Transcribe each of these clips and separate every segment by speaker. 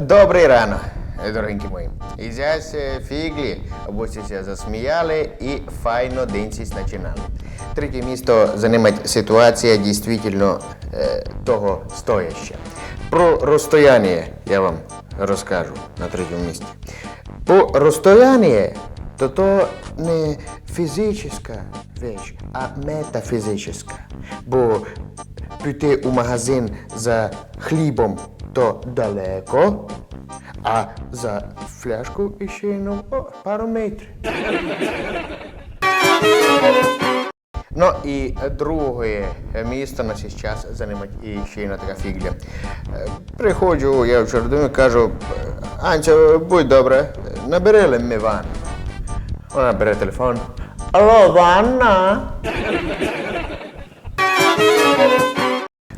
Speaker 1: Добрий рано, дорогенькі мої. І зясь фіглі, обося засміяли і файно денсісь починали. Третє місто займає ситуація дійсно е, того стояща. Про розстояння я вам розкажу на третьому місці. По розстоянні то то не фізична річ, а метафізична. Бо піти у магазин за хлібом то далеко, а за фляжку ще ну, о, пару метрів. Ну і друге місце на цей час займає і ще одна така фігля. Е, Приходжу, я вчора думаю, кажу, Анця, будь добре, набери ми ванну. Вона бере телефон. Алло, ванна?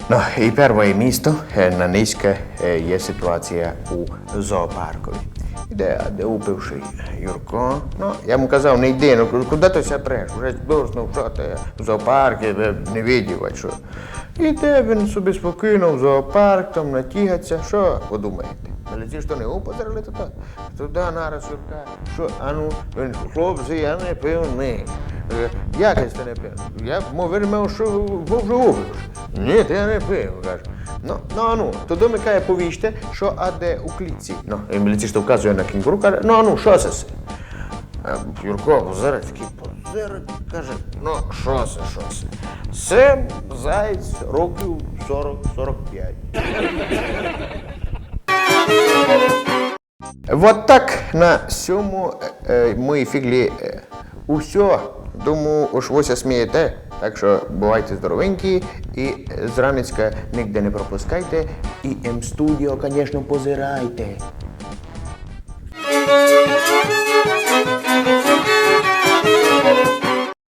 Speaker 1: Ну, і перше місто е, на низьке е, є ситуація у зоопаркові. Іде, де упивши Юрко. Ну, я йому казав, не йди, ну куди ти ся преш? Вже дурно, що ти в зоопарки, ви не видів, а що. Іде він собі спокійно в зоопарк, там натігаться. Що подумаєте? Але що не упозорили, то так. Туди нараз Юрка. Що, а ну, він, хлопці, я не пив, ні. Е, Як я це не пив? Я мовив, що був вже убив. Ні, ти не пив, каже. Ну, ну, а ну, то до каже, повіжте, що а де у клітці. Ну, і міліціст вказує на кінгуру, каже, ну, а ну, що це? це? Юрко позирає, такий позирає, каже, ну, що це, що це? Це заєць років 40-45. Вот так на сьому е, мої фіглі е, усьо. Думаю, уж ви смієте. Так що бувайте здоровенькі і з ранецька ніде не пропускайте. І М-студіо, звісно, позирайте.